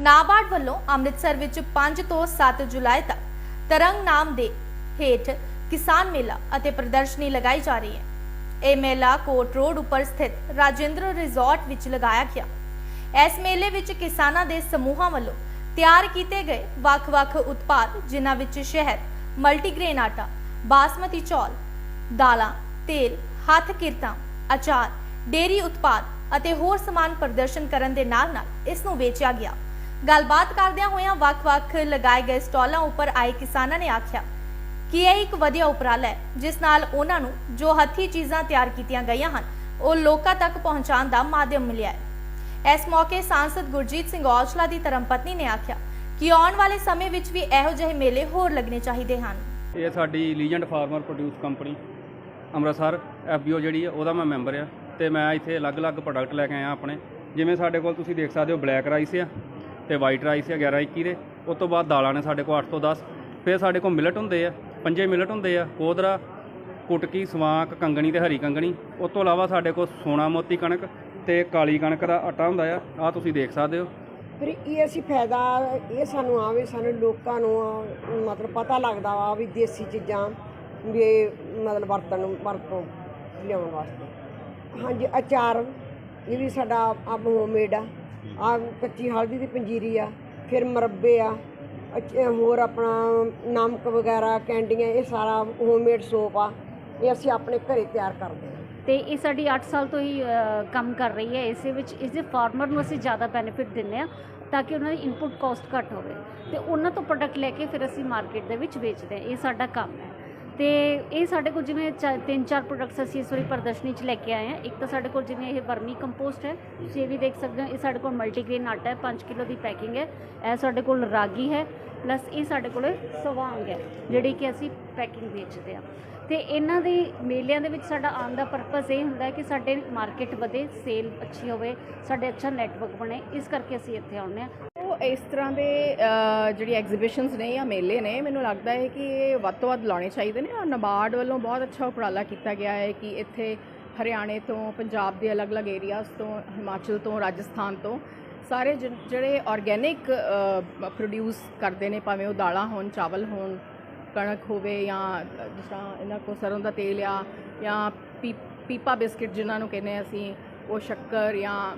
ਨਾਬਾਰਡ ਵੱਲੋਂ ਅੰਮ੍ਰਿਤਸਰ ਵਿੱਚ 5 ਤੋਂ 7 ਜੁਲਾਈ ਤੱਕ ਤਰੰਗ ਨਾਮ ਦੇ ਹੇਠ ਕਿਸਾਨ ਮੇਲਾ ਅਤੇ ਪ੍ਰਦਰਸ਼ਨੀ ਲਗਾਈ ਜਾ ਰਹੀ ਹੈ। ਇਹ ਮੇਲਾ ਕੋਟ ਰੋਡ ਉੱਪਰ ਸਥਿਤ ਰਾਜਿੰਦਰ ਰਿਜ਼ੋਰਟ ਵਿੱਚ ਲਗਾਇਆ ਗਿਆ। ਇਸ ਮੇਲੇ ਵਿੱਚ ਕਿਸਾਨਾਂ ਦੇ ਸਮੂਹਾਂ ਵੱਲੋਂ ਤਿਆਰ ਕੀਤੇ ਗਏ ਵੱਖ-ਵੱਖ ਉਤਪਾਦ, ਜਿਨ੍ਹਾਂ ਵਿੱਚ ਸ਼ਹਿਦ, ਮਲਟੀਗ੍ਰੇਨ ਆਟਾ, ਬਾਸਮਤੀ ਚੌਲ, ਦਾਲਾਂ, ਤੇਲ, ਹੱਥ ਕਿਰਤਾਂ, ਅਚਾਰ ਡੇਰੀ ਉਤਪਾਦ ਅਤੇ ਹੋਰ ਸਮਾਨ ਪ੍ਰਦਰਸ਼ਨ ਕਰਨ ਦੇ ਨਾਲ-ਨਾਲ ਇਸ ਨੂੰ ਵੇਚਿਆ ਗਿਆ। ਗੱਲਬਾਤ ਕਰਦਿਆਂ ਹੋਇਆਂ ਵੱਖ-ਵੱਖ ਲਗਾਏ ਗਏ ਸਟਾਲਾਂ ਉੱਪਰ ਆਏ ਕਿਸਾਨਾਂ ਨੇ ਆਖਿਆ ਕਿ ਇਹ ਇੱਕ ਵਧੀਆ ਉਪਰਾਲਾ ਹੈ, ਜਿਸ ਨਾਲ ਉਹਨਾਂ ਨੂੰ ਜੋ ਹੱਥੀ ਚੀਜ਼ਾਂ ਤਿਆਰ ਕੀਤੀਆਂ ਗਈਆਂ ਹਨ, ਉਹ ਲੋਕਾਂ ਤੱਕ ਪਹੁੰਚਾਉਣ ਦਾ ਮਾਧਿਅਮ ਮਿਲਿਆ ਹੈ। ਇਸ ਮੌਕੇ ਸਾਂਸਦ ਗੁਰਜੀਤ ਸਿੰਘ ਔਜਲਾ ਦੀ ਧਰਮਪਤਨੀ ਨੇ ਆਖਿਆ ਕਿ ਆਉਣ ਵਾਲੇ ਸਮੇਂ ਵਿੱਚ ਵੀ ਇਹੋ ਜਿਹੇ ਮੇਲੇ ਹੋਰ ਲੱਗਣੇ ਚਾਹੀਦੇ ਹਨ। ਇਹ ਸਾਡੀ legend farmer produce company Amritsar FBO ਜਿਹੜੀ ਆ ਉਹਦਾ ਮੈਂ ਮੈਂਬਰ ਆ ਤੇ ਮੈਂ ਇੱਥੇ ਅਲੱਗ-ਅਲੱਗ ਪ੍ਰੋਡਕਟ ਲੈ ਕੇ ਆਇਆ ਆਪਣੇ। ਜਿਵੇਂ ਸਾਡੇ ਕੋਲ ਤੁਸੀਂ ਦੇਖ ਸਕਦੇ ਹੋ ਬਲੈਕ ਰਾਈਸ ਆ ਤੇ ਵਾਈਟ ਰਾਈਸ ਆ 11 21 ਦੇ। ਉਸ ਤੋਂ ਬਾਅਦ ਦਾਲਾਂ ਨੇ ਸਾਡੇ ਕੋਲ 8 ਤੋਂ 10 ਫਿਰ ਸਾਡੇ ਕੋਲ ਮਿਲਟ ਹੁੰਦੇ ਆ, ਪੰਜੇ ਮਿਲਟ ਹੁੰਦੇ ਆ ਕੋਦਰਾ ਕੁਟਕੀ, ਸਵਾਂਕ, ਕੰਗਣੀ ਤੇ ਹਰੀ ਕੰਗਣੀ। ਉਸ ਤੋਂ ਇਲਾਵਾ ਸਾਡੇ ਕੋਲ ਸੋਨਾ ਮੋਤੀ ਕਣਕ ਤੇ ਕਾਲੀ ਕਣਕ ਦਾ ਆਟਾ ਹੁੰਦਾ ਆ। ਆ ਤੁਸੀਂ ਦੇਖ ਸਕਦੇ ਹੋ। ਫਿਰ ਇਹ ਅਸੀਂ ਫਾਇਦਾ, ਇਹ ਸਾਨੂੰ ਆਵੇ, ਸਾਨੂੰ ਲੋਕਾਂ ਨੂੰ, ਮਤਲਬ ਪਤਾ ਲੱਗਦਾ ਵਾ ਵੀ ਦੇਸੀ ਚੀਜ਼ਾਂ ਵੀ ਮਤਲਬ ਵਰਤਣ, ਵਰਤੋਂ ਲਿਆਉਣ ਵਾਸਤੇ। ਹਾਂਜੀ, ਅਚਾਰ, ਇਹ ਵੀ ਸਾਡਾ ਆਪ ਹੋਮਮੇਡ ਆ। ਆ ਕੱਚੀ ਹਲਦੀ ਦੀ ਪੰਜੀਰੀ ਆ, ਫਿਰ ਮੁਰੱਬੇ ਆ ਅਚ- ਹੋਰ ਆਪਣਾ ਨਮਕ ਵਗੈਰਾ, ਕੈਂਡੀਆਂ, ਇਹ ਸਾਰਾ ਹੋਮਮੇਡ ਸੋਪ ਆ, ਇਹ ਅਸੀਂ ਆਪਣੇ ਘਰੇ ਤਿਆਰ ਕਰਦੇ ਹਾਂ ਤੇ ਇਹ ਸਾਡੀ 8 ਸਾਲ ਤੋਂ ਹੀ ਕੰਮ ਕਰ ਰਹੀ ਹੈ, ਇਸੇ ਵਿੱਚ ਇਸ ਦੇ ਫਾਰਮਰ ਨੂੰ ਅਸੀਂ ਜ਼ਿਆਦਾ ਬੈਨੀਫਿਟ ਦਿੰਦੇ ਆ ਤਾਂ ਕਿ ਉਹਨਾਂ ਦੀ ਇਨਪੁਟ ਕਾਸਟ ਘੱਟ ਹੋਵੇ। ਤੇ ਉਹਨਾਂ ਤੋਂ ਪ੍ਰੋਡਕਟ ਲੈ ਕੇ ਫਿਰ ਅਸੀਂ ਮਾਰਕੀਟ ਦੇ ਵਿੱਚ ਵੇਚਦੇ ਹਾਂ, ਇਹ ਸਾਡਾ ਕੰਮ ਹੈ। ਤੇ ਇਹ ਸਾਡੇ ਕੋਲ ਜਿਵੇਂ ਚਾ- ਤਿੰਨ ਚਾਰ ਪ੍ਰੋਡਕਟਸ ਅਸੀਂ ਇਸ ਵਾਰੀ ਪ੍ਰਦਰਸ਼ਨੀ 'ਚ ਲੈ ਕੇ ਆਏ ਹਾਂ। ਇੱਕ ਤਾਂ ਸਾਡੇ ਕੋਲ ਜਿਵੇਂ ਇਹ ਵਰਮੀ ਕੰਪੋਸਟ ਹੈ, ਤੁਸੀਂ ਇਹ ਵੀ ਦੇਖ ਸਕਦੇ ਹੋ, ਇਹ ਸਾਡੇ ਕੋਲ ਮਲਟੀਗ੍ਰੇਨ ਆਟਾ ਹੈ 5 ਕਿਲੋ ਦੀ ਪੈਕਿੰਗ ਹੈ। ਇਹ ਸਾਡੇ ਕੋਲ ਰਾਗੀ ਹੈ ਪਲੱਸ ਇਹ ਸਾਡੇ ਕੋਲ ਸਵਾਂਗ ਹੈ, ਜਿਹੜੀ ਕਿ ਅਸੀਂ ਪੈਕਿੰਗ ਵੇਚਦੇ ਆ ਤੇ ਇਹਨਾਂ ਦੇ ਮੇਲਿਆਂ ਦੇ ਵਿੱਚ ਸਾਡਾ ਆਉਣ ਦਾ ਪਰਪਸ ਇਹ ਹੁੰਦਾ ਕਿ ਸਾਡੇ ਮਾਰਕੀਟ ਵਧੇ ਸੇਲ ਅੱਛੀ ਹੋਵੇ, ਸਾਡੇ ਅੱਛਾ ਨੈਟਵਰਕ ਬਣੇ, ਇਸ ਕਰਕੇ ਅਸੀਂ ਇੱਥੇ ਆਉਂਦੇ ਹਾਂ। ਇਸ ਤਰ੍ਹਾਂ ਦੇ ਜਿਹੜੀ ਐਗਜ਼ੀਬਿਸ਼ਨਸ ਨੇ ਜਾਂ ਮੇਲੇ ਨੇ, ਮੈਨੂੰ ਲੱਗਦਾ ਹੈ ਕਿ ਇਹ ਵੱਧ ਤੋਂ ਵੱਧ ਲਾਉਣੇ ਚਾਹੀਦੇ ਨੇ। ਔਰ ਨਬਾਰਡ ਵੱਲੋਂ ਬਹੁਤ ਅੱਛਾ ਉਪਰਾਲਾ ਕੀਤਾ ਗਿਆ ਹੈ ਕਿ ਇੱਥੇ ਹਰਿਆਣੇ ਤੋਂ, ਪੰਜਾਬ ਦੇ ਅਲੱਗ-ਅਲੱਗ ਏਰੀਆਜ਼ ਤੋਂ, ਹਿਮਾਚਲ ਤੋਂ, ਰਾਜਸਥਾਨ ਤੋਂ ਸਾਰੇ ਜਿ- ਜਿਹੜੇ ਆਰਗੇਨਿਕ ਪ੍ਰੋਡਿਊਸ ਕਰਦੇ ਨੇ, ਭਾਵੇਂ ਉਹ ਦਾਲਾਂ ਹੋਣ, ਚਾਵਲ ਹੋਣ, ਕਣਕ ਹੋਵੇ ਜਾਂ ਜਿਸ ਤਰ੍ਹਾਂ ਇਹਨਾਂ ਕੋਲ ਸਰੋਂ ਦਾ ਤੇਲ ਆ ਜਾਂ ਪੀ- ਪੀਪਾ ਬਿਸਕਿਟ ਜਿਨ੍ਹਾਂ ਨੂੰ ਕਹਿੰਦੇ ਅਸੀਂ, ਉਹ ਸ਼ੱਕਰ ਜਾਂ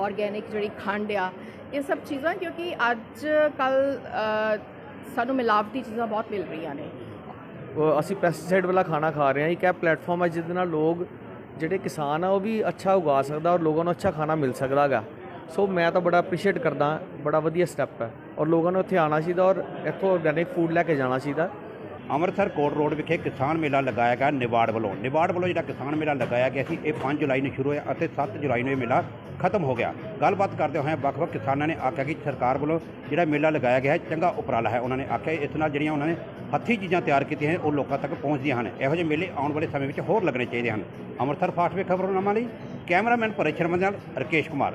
ਆਰਗੇਨਿਕ ਜਿਹੜੀ ਖੰਡ ਆ, ਇਹ ਸਭ ਚੀਜ਼ਾਂ ਕਿਉਂਕਿ ਅੱਜ ਕੱਲ ਸਾਨੂੰ ਮਿਲਾਵਟੀ ਚੀਜ਼ਾਂ ਬਹੁਤ ਮਿਲ ਰਹੀਆਂ ਨੇ। ਅਸੀਂ ਪੈਸਟੀਸਾਈਡ ਵਾਲਾ ਖਾਣਾ ਖਾ ਰਹੇ ਹਾਂ, ਇੱਕ ਇਹ ਪਲੇਟਫਾਰਮ ਹੈ ਜਿਹਦੇ ਨਾਲ ਲੋਕ ਜਿਹੜੇ ਕਿਸਾਨ ਆ ਉਹ ਵੀ ਅੱਛਾ ਉਗਾ ਸਕਦਾ ਔਰ ਲੋਕਾਂ ਨੂੰ ਅੱਛਾ ਖਾਣਾ ਮਿਲ ਸਕਦਾ ਹੈਗਾ। ਸੋ ਮੈਂ ਤਾਂ ਬੜਾ ਅਪਰੀਸ਼ੀਏਟ ਕਰਦਾ, ਬੜਾ ਵਧੀਆ ਸਟੈਪ ਹੈ। ਔਰ ਲੋਕਾਂ ਨੂੰ ਇੱਥੇ ਆਉਣਾ ਚਾਹੀਦਾ ਔਰ ਇੱਥੋਂ ਆਰਗੈਨਿਕ ਫੂਡ ਲੈ ਕੇ ਜਾਣਾ ਚਾਹੀਦਾ। ਅੰਮ੍ਰਿਤਸਰ ਕੋਟ ਰੋਡ ਵਿਖੇ ਕਿਸਾਨ ਮੇਲਾ ਲਗਾਇਆ ਗਿਆ ਨਿਵਾੜ ਵੱਲੋਂ। ਨਿਵਾੜ ਵੱਲੋਂ ਜਿਹੜਾ ਕਿਸਾਨ ਮੇਲਾ ਲਗਾਇਆ ਗਿਆ ਸੀ, ਇਹ 5 ਜੁਲਾਈ ਨੂੰ ਸ਼ੁਰੂ ਹੋਇਆ ਅਤੇ 7 ਜੁਲਾਈ ਨੂੰ ਇਹ ਮੇਲਾ ਖਤਮ ਹੋ ਗਿਆ। ਗੱਲਬਾਤ ਕਰਦੇ ਹੋਏ ਵੱਖ-ਵੱਖ ਕਿਸਾਨਾਂ ਨੇ ਆਖਿਆ ਕਿ ਸਰਕਾਰ ਵੱਲੋਂ ਜਿਹੜਾ ਮੇਲਾ ਲਗਾਇਆ ਗਿਆ ਹੈ, ਚੰਗਾ ਉਪਰਾਲਾ ਹੈ। ਉਹਨਾਂ ਨੇ ਆਖਿਆ, ਇਸ ਨਾਲ ਜਿਹੜੀਆਂ ਉਹਨਾਂ ਨੇ ਹੱਥੀਂ ਚੀਜ਼ਾਂ ਤਿਆਰ ਕੀਤੀਆਂ ਹਨ ਉਹ ਲੋਕਾਂ ਤੱਕ ਪਹੁੰਚਦੀਆਂ ਹਨ। ਇਹੋ ਜਿਹੇ ਮੇਲੇ ਆਉਣ ਵਾਲੇ ਸਮੇਂ ਵਿੱਚ ਹੋਰ ਲੱਗਣੇ ਚਾਹੀਦੇ ਹਨ। ਅੰਮ੍ਰਿਤਸਰ ਫਾਸਟ ਵੇ ਖਬਰਨਾਮਾ ਲਈ ਕੈਮਰਾਮੈਨ ਭਰਤ ਸ਼ਰਮਾ ਦੇ ਨਾਲ ਰਕੇਸ਼ ਕੁਮਾਰ।